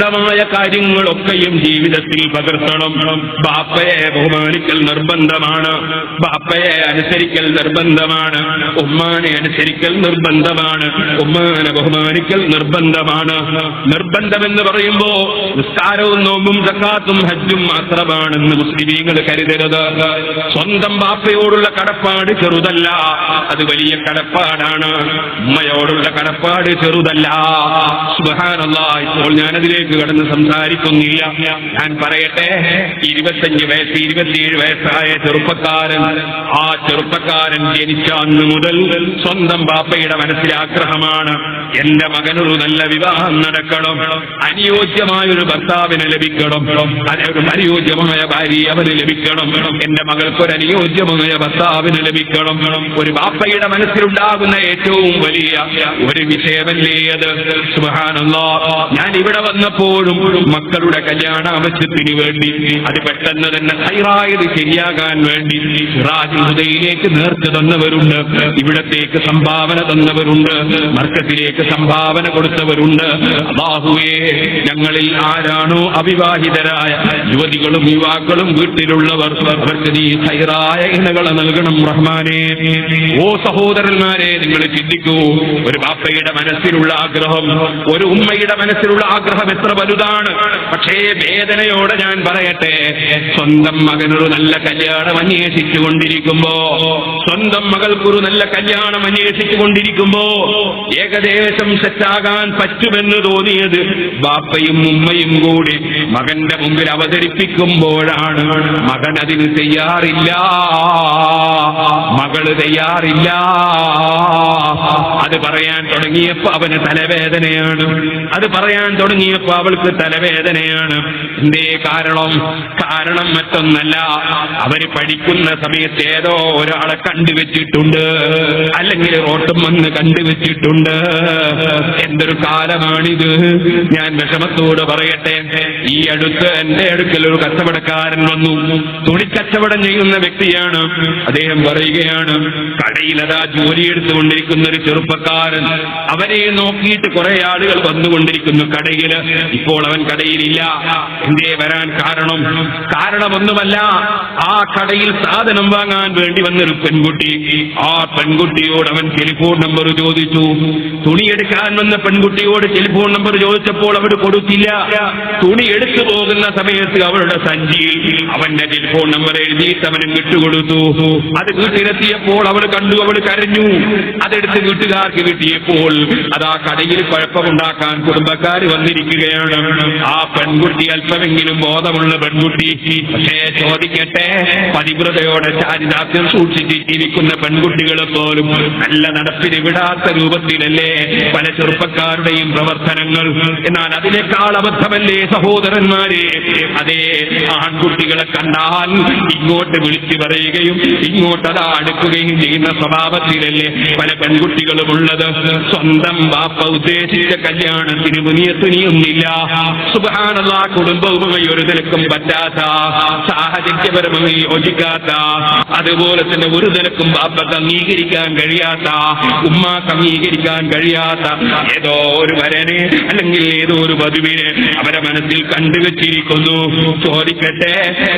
മായ കാര്യങ്ങളൊക്കെയും ജീവിതത്തിൽ പകർത്തണം. ബാപ്പയെ ബഹുമാനിക്കൽ നിർബന്ധമാണ്. ബാപ്പയെ അനുസരിക്കൽ നിർബന്ധമാണ്. ഉമ്മാനെ അനുസരിക്കൽ നിർബന്ധമാണ്. ഉമ്മാനെ ബഹുമാനിക്കൽ നിർബന്ധമാണ്. നിർബന്ധമെന്ന് പറയുമ്പോ നിസ്കാരവും നോമ്പും സക്കാത്തും ഹജ്ജും മാത്രമാണെന്ന് മുസ്ലിമീങ്ങൾ കരുതരുത്. സ്വന്തം ബാപ്പയോടുള്ള കടപ്പാട് ചെറുതല്ല. അത് വലിയ കടപ്പാടാണ്. ഉമ്മയോടുള്ള കടപ്പാട് ചെറുതല്ല. സുബഹാനല്ല ഇപ്പോൾ ഞാനതിലേക്ക് കടന്ന് സംസാരിക്കുന്നില്ല. ഞാൻ പറയട്ടെ ഇരുപത്തഞ്ച് വയസ്സ് ഇരുപത്തിയേഴ് വയസ്സായ ചെറുപ്പക്കാരൻ ആ ചെറുപ്പക്കാരൻ ജനിച്ച അന്ന് മുതൽ സ്വന്തം ബാപ്പയുടെ മനസ്സിൽ ആഗ്രഹമാണ്. എന്റെ മകനൊരു നല്ല വിവാഹം നടക്കണം. അനുയോജ്യമായ ഒരു ഭർത്താവിന് ലഭിക്കണം. അതിനൊരു അനുയോജ്യമായ ഭാര്യ അവന് ലഭിക്കണം. എന്റെ മകൾക്കൊരു അനുയോജ്യമായ ഭർത്താവിന് ലഭിക്കണം. ഒരു ബാപ്പയുടെ മനസ്സിലുണ്ടാകുന്ന ഏറ്റവും വലിയ ഒരു വിഷയമല്ലേ അത്? ഞാൻ ഇവിടെ വന്നപ്പോഴും മക്കളുടെ കല്യാണ ആവശ്യത്തിന് വേണ്ടി അത് പെട്ടെന്ന് തന്നെ ഹൈറായത് ശരിയാകാൻ വേണ്ടി റാജുഹൃദയിലേക്ക് നേർച്ച തന്നവരുണ്ട് ഇവിടത്തേക്ക് സംഭാവന തന്നവരുണ്ട് മർക്കത്തിലേക്ക് സംഭാവന കൊടുത്തവരുണ്ട്. അള്ളാഹുവേ ഞങ്ങളിൽ ആരാണോ അവിവാഹിതരായ യുവതികളും യുവാക്കളും വീട്ടിലുള്ളവർ അവർക്ക് നീ ഹൈറായ ഇണകളെ നൽകണം റഹ്മാനെ. ഓ സഹോദരന്മാരെ നിങ്ങൾ ചിന്തിക്കൂ ഒരു ബാപ്പയുടെ മനസ്സിലുള്ള ആഗ്രഹം ഒരു ഉമ്മയുടെ മനസ്സിലുള്ള ആഗ്രഹം എത്ര വലുതാണ്. പക്ഷേ വേദനയോടെ ഞാൻ പറയട്ടെ സ്വന്തം മകനൊരു നല്ല കല്യാണം അന്വേഷിച്ചു കൊണ്ടിരിക്കുമ്പോ സ്വന്തം മകൾക്കൊരു നല്ല കല്യാണം അന്വേഷിച്ചു കൊണ്ടിരിക്കുമ്പോ ഏകദേശം സെറ്റാകാൻ പറ്റുമെന്ന് തോന്നിയത് ബാപ്പയും ഉമ്മയും കൂടി മകന്റെ മുമ്പിൽ അവതരിപ്പിക്കുമ്പോഴാണ്. മകൻ അതിന് തയ്യാറില്ല. മകൾ തയ്യാറില്ല. അത് പറയാൻ തുടങ്ങിയപ്പോ അവന് തലവേദനയാണ്. അത് പറയാൻ തുടങ്ങിയപ്പോ അവൾക്ക് തലവേദനയാണ്. എന്തേ കാരണം? കാരണം മറ്റൊന്നല്ല. അവർ പഠിക്കുന്ന സമയത്ത് ഏതോ ഒരാളെ കണ്ടുവച്ചിട്ടുണ്ട്. അല്ലെങ്കിൽ റോട്ടും വന്ന് കണ്ടുവച്ചിട്ടുണ്ട്. എന്തൊരു കാലമാണിത്? ഞാൻ വിഷമത്തോട് പറയട്ടെ. ഈ അടുത്ത് എന്റെ അടുക്കൽ ഒരു കച്ചവടക്കാരൻ വന്നു. തുണിക്കച്ചവടം ചെയ്യുന്ന വ്യക്തിയാണ്. അദ്ദേഹം പറയുകയാണ് കടയിൽ അതാ ജോലി എടുത്തുകൊണ്ടിരിക്കുന്ന ഒരു ചെറുപ്പക്കാരൻ അവരെ നോക്കിയിട്ട് കുറെ ആളുകൾ വന്നുകൊണ്ടിരിക്കുന്നു കടയിൽ ഇപ്പോൾ അവൻ കടയിലില്ല. എന്തേ വരാൻ കാരണം? കാരണമൊന്നുമല്ല. ആ കടയിൽ സാധനം വാങ്ങാൻ വേണ്ടി വന്നൊരു പെൺകുട്ടി. ആ പെൺകുട്ടിയോട് അവൻ ടെലിഫോൺ നമ്പർ ചോദിച്ചു. തുണിയെടുക്കാൻ വന്ന പെൺകുട്ടിയോട് ടെലിഫോൺ നമ്പർ ചോദിച്ചപ്പോൾ അവർ കൊടുത്തില്ല. തുണി എടുത്തു പോകുന്ന സമയത്ത് അവളുടെ സഞ്ചിയിൽ അവന്റെ ടെലിഫോൺ നമ്പർ എഴുതിയിട്ട് അവനും വിട്ടുകൊടുത്തു അത് വീട്ടിലെത്തിയപ്പോൾ അവൾ കണ്ടു. അവൾ കരഞ്ഞു. അതെടുത്ത് വീട്ടുകാർക്ക് കിട്ടിയപ്പോൾ അത് കടയിൽ കുഴപ്പമുണ്ടാക്കാൻ കുടുംബക്കാർ വന്നിരിക്കുകയാണ്. ആ പെൺകുട്ടി അല്പമെങ്കിലും ബോധമുള്ള പെൺകുട്ടി. പക്ഷേ ചോദിക്കട്ടെ പതിവ്രതയോടെ ചാരിതാർത്ഥ്യം സൂക്ഷിച്ച് ജീവിക്കുന്ന പെൺകുട്ടികളെ പോലും നല്ല നടപ്പിന് വിടാത്ത രൂപത്തിലല്ലേ പല ചെറുപ്പക്കാരുടെയും പ്രവർത്തനങ്ങൾ. എന്നാൽ അതിനേക്കാൾ അബദ്ധമല്ലേ സഹോദരന്മാരെ? അതേ ആൺകുട്ടികളെ കണ്ടാൽ ഇങ്ങോട്ട് വിളിച്ചു പറയുകയും ഇങ്ങോട്ട് അതാ അടുക്കുകയും ചെയ്യുന്ന സ്വഭാവത്തിലല്ലേ പല പെൺകുട്ടികളും ഉള്ളത് സ്വന്തം ബാപ്പ ഉദ്ദേശിച്ച കല്യാണത്തിന് മുനിയ തുനിയൊന്നില്ല സുബാനല്ല കുടുംബവുമായി ഒരു നിലക്കും പറ്റാത്ത സാഹചര്യപരമായി യോജിക്കാത്ത അതുപോലെ തന്നെ ഒരു നിലക്കും ബാപ്പക്ക് അംഗീകരിക്കാൻ കഴിയാത്ത ഉമ്മ അംഗീകരിക്കാൻ കഴിയാത്ത ഏതോ ഒരു വരനെ അല്ലെങ്കിൽ ഏതോ ഒരു വധുവിനെ അവരെ മനസ്സിൽ കണ്ടുവച്ചിരിക്കുന്നു. ചോദിക്കട്ടെ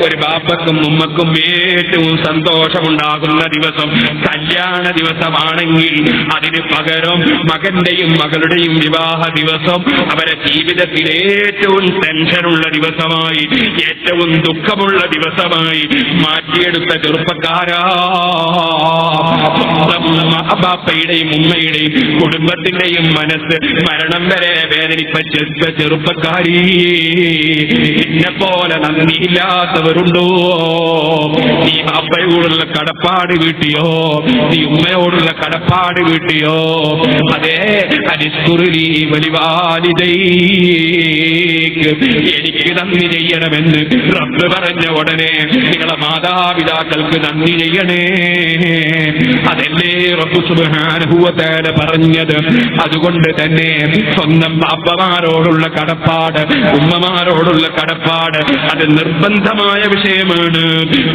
ഒരു ബാപ്പക്കും ഉമ്മക്കും ഏറ്റവും സന്തോഷമുണ്ടാകുന്ന ദിവസം കല്യാണ ദിവസമാണെങ്കിൽ അതിന് പകരം മകന്റെയും മകളുടെയും വിവാഹ ദിവസം. അവരെ ജീവിതത്തിൽ ഏറ്റവും ടെൻഷനുള്ള ദിവസമായി ഏറ്റവും ദുഃഖമുള്ള ദിവസമായി മാറ്റിയെടുത്ത ചെറുപ്പക്കാരാ. സ്വന്തം ബാപ്പയുടെയും ഉമ്മയുടെയും കുടുംബത്തിന്റെയും മനസ്സ് മരണം വരെ വേദനിപ്പിച്ച ചെറുപ്പക്കാരി. എന്നെ പോലെ നന്ദിയില്ലാത്തവരുണ്ടോ? നീ അപ്പയോടുള്ള കടപ്പാട് വീട്ടിയോ? നീ ഉമ്മയോടുള്ള കടപ്പാട് വീട്ടിയോ? അതെ അനിസ്കുറി വലിവാലിതൈ എനിക്ക് നന്ദി ചെയ്യണമെന്ന് റബ്ബ് പറഞ്ഞ ഉടനെ നിങ്ങളെ മാതാപിതാക്കൾക്ക് നന്ദി ചെയ്യണേ. അതല്ലേ റബ്ബ് തആല പറഞ്ഞത്? അതുകൊണ്ട് തന്നെ സ്വന്തം അപ്പമാരോടുള്ള കടപ്പാട് ഉമ്മമാരോടുള്ള കടപ്പാട് അത് നിർബന്ധമായ വിഷയമാണ്.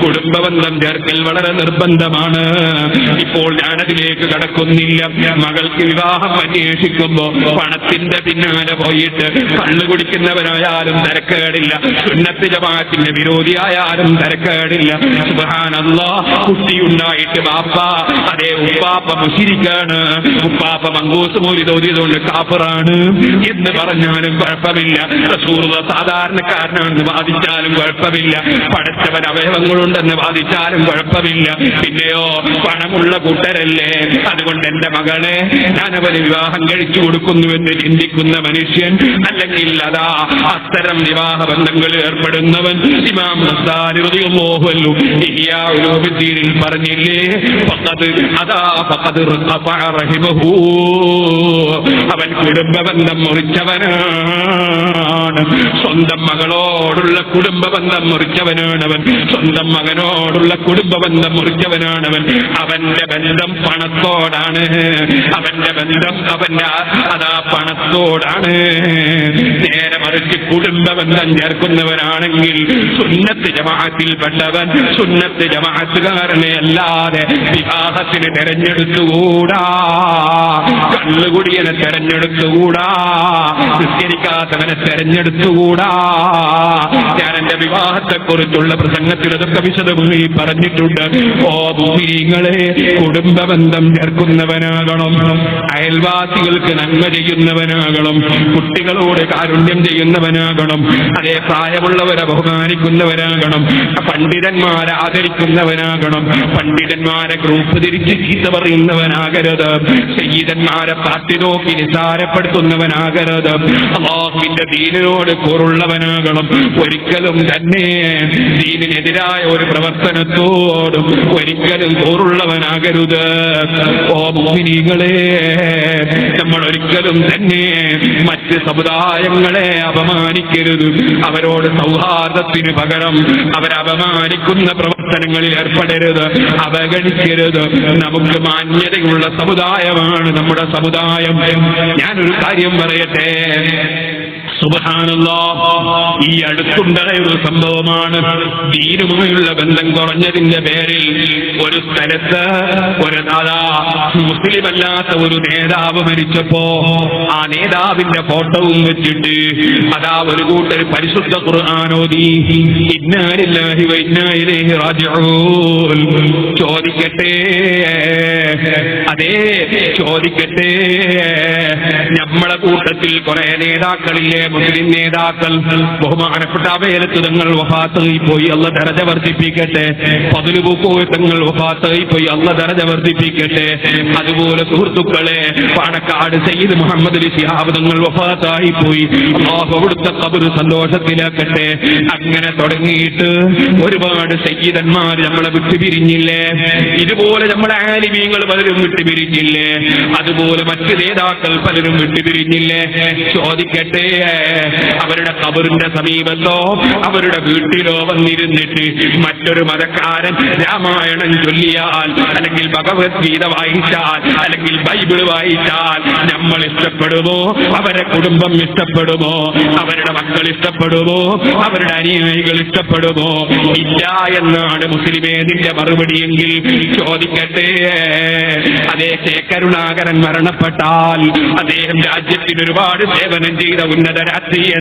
കുടുംബബന്ധം ചേർക്കൽ വളരെ നിർബന്ധമാണ്. ഇപ്പോൾ ഞാനതിലേക്ക് കടക്കുന്നില്ല. മകൾക്ക് വിവാഹം അന്വേഷിക്കുമ്പോ പണത്തിന്റെ പിന്നാലെ പോയിട്ട് കള്ളു കുടിക്കുന്നവനായാലും തിരക്കേടില്ല. സുന്നത്ത് ജമാഅത്തിന്റെ വിരോധിയായാലും തിരക്കേടില്ല. സുബ്ഹാനല്ലാ കുട്ടിയുണ്ടായിട്ട് ബാപ്പ അതേ ഉപ്പാപ്പ മുഷിരിക്കാണ്. ഉപ്പാപ്പ മങ്കൂസ് മൂലി തോന്നിയതുകൊണ്ട് കാപ്പറാണ് എന്ന് പറഞ്ഞാലും കുഴപ്പമില്ല. റസൂറുള്ള സാധാരണക്കാരനാണെന്ന് വാദിച്ചാലും കുഴപ്പമില്ല. പടച്ചവൻ അവയവങ്ങളുണ്ടെന്ന് വാദിച്ചാലും കുഴപ്പമില്ല. പിന്നെയോ പണമുള്ള കൂട്ടരല്ലേ? അതുകൊണ്ട് എന്റെ മകളെ ഞാൻ അവന് വിവാഹം കഴിച്ചു കൊടുക്കുന്നുവെന്ന് ചിന്തിക്കുന്ന മനുഷ്യൻ അല്ലെങ്കിൽ അതാ അത്തരം വിവാഹ ബന്ധങ്ങളിൽ ഏർപ്പെടുന്നവൻ ഇമാം പറഞ്ഞില്ലേ അവൻ കുടുംബബന്ധം മുറിച്ചവനാണ് സ്വന്തം മകളോടുള്ള കുടുംബ ബന്ധം മുറിച്ചവനാണവൻ. സ്വന്തം മകനോടുള്ള കുടുംബ ബന്ധം മുറിച്ചവനാണവൻ. അവന്റെ ബന്ധം പണത്തോടാണ്. അവന്റെ ബന്ധം അവന്റെ അതാ പണത്തോടാണ്. നേരെ മറിച്ച് കുടുംബ കുടുംബബന്ധം ചേർക്കുന്നവനാണെങ്കിൽ സുന്നത്ത് ജമാഅത്തിൽപ്പെട്ടവൻ സുന്നത്ത് ജമാഅത്തുകാരനെ അല്ലാതെ വിവാഹത്തിന് തെരഞ്ഞെടുത്തുകൂടാ. കള്ളുകുടിയനെ തെരഞ്ഞെടുത്തുകൂടാ. ക്രിസ്ത്യനിക്കാത്തവനെ തെരഞ്ഞെടുത്തുകൂടാ ഞാൻ എന്റെ വിവാഹത്തെക്കുറിച്ചുള്ള പ്രസംഗത്തിൽ അതൊക്കെ വിശദമായി പറഞ്ഞിട്ടുണ്ട്. ഓ ഭൂമിങ്ങളെ കുടുംബബന്ധം ചേർക്കുന്നവനാകണം. അയൽവാസികൾക്ക് നന്മ ചെയ്യുന്നവനാകണം. കുട്ടികളോട് കാരുണ്യം ചെയ്യുന്നവനാകണം. അതേ പ്രായമുള്ളവരെ ബഹുമാനിക്കുന്നവനാകണം പണ്ഡിതന്മാരെ ആദരിക്കുന്നവനാകണം. പണ്ഡിതന്മാരെ ഗ്രൂപ്പ് തിരിച്ച് ചീത്ത പറയുന്നവനാകരുത്. ശരീരന്മാരെ പാർട്ടി നോക്കി നിസാരപ്പെടുത്തുന്നവനാകരുത് അള്ളാഹുവിന്റെ ദീനിനോട് കൂറുള്ളവനാകണം ഒരിക്കലും തന്നെ ദീനിനെതിരായ ഒരു പ്രവർത്തനത്തോടും ഒരിക്കലും കൂറുള്ളവനാകരുത് ഓ മോഹിനികളെ നമ്മൾ ഒരിക്കലും തന്നെ മറ്റ് സമുദായങ്ങളെ അപമാനിക്കരുത്. അവരോട് സൗഹാർദ്ദത്തിന് പകരം അവരപമാനിക്കുന്ന പ്രവർത്തനങ്ങളിൽ ഏർപ്പെടരുത്. അവഗണിക്കരുത്. നമുക്ക് മാന്യതയുള്ള സമുദായമാണ് നമ്മുടെ സമുദായം. ഞാനൊരു കാര്യം പറയട്ടെ. സുബഹാനല്ലാ. ഈ അടുത്തുണ്ടായ ഒരു സംഭവമാണ്. ദീനുമായുള്ള ബന്ധം കുറഞ്ഞതിന്റെ പേരിൽ ഒരു സ്ഥലത്ത് ഒരു നാദാ മുസ്ലിം അല്ലാത്ത ഒരു നേതാവ് മരിച്ചപ്പോ ആ നേതാവിന്റെ ഫോട്ടോവും വെച്ചിട്ട് അതാ ഒരു കൂട്ടർ പരിശുദ്ധ ഖുർആാനോദി ചോദിക്കട്ടെ. അതേ ചോദിക്കട്ടെ. നമ്മളെ കൂട്ടത്തിൽ കുറെ നേതാക്കളില്ലേ? മുസ്ലിം നേതാക്കൾ. ബഹുമാനപ്പെട്ട തങ്ങൾ വഫാത്തായി പോയി. അല്ല ദരജ വർദ്ധിപ്പിക്കട്ടെ. പതിലുപൂക്കോ തങ്ങൾ വഫാത്തായി പോയി. അല്ല ദരജ വർദ്ധിപ്പിക്കട്ടെ. അതുപോലെ സുഹൃത്തുക്കളെ പാണക്കാട് സയ്യിദ് മുഹമ്മദ് തങ്ങൾ വഫാത്തായി പോയി അള്ളാഹു അവിടുത്തെ കബർ സന്തോഷത്തിലാക്കട്ടെ. അങ്ങനെ തുടങ്ങിയിട്ട് ഒരുപാട് സയ്യിദന്മാർ നമ്മളെ വിട്ടുപിരിഞ്ഞില്ലേ? ഇതുപോലെ നമ്മളെ ആലിമീങ്ങൾ പലരും വിട്ടുപിരിഞ്ഞില്ലേ? അതുപോലെ മറ്റ് നേതാക്കൾ പലരും വിട്ടുപിരിഞ്ഞില്ലേ? ചോദിക്കട്ടെ അവരുടെ കബറിന്റെ സമീപത്തോ അവരുടെ വീട്ടിലോ വന്നിരുന്നിട്ട് മറ്റൊരു മതക്കാരൻ രാമായണം ചൊല്ലിയാൽ അല്ലെങ്കിൽ ഭഗവത്ഗീത വായിച്ചാൽ അല്ലെങ്കിൽ ബൈബിൾ വായിച്ചാൽ നമ്മൾ ഇഷ്ടപ്പെടുമോ? അവരെ കുടുംബം ഇഷ്ടപ്പെടുമോ? അവരുടെ മക്കൾ ഇഷ്ടപ്പെടുമോ? അവരുടെ അനുയായികൾ ഇഷ്ടപ്പെടുമോ? ഇല്ല എന്നാണ് മുസ്ലിമേതിന്റെ മറുപടിയെങ്കിൽ ചോദിക്കട്ടെ. അതേ കെ കരുണാകരൻ മരണപ്പെട്ടാൽ അദ്ദേഹം രാജ്യത്തിന് ഒരുപാട് സേവനം ചെയ്ത ഉന്നത രാഷ്ട്രീയ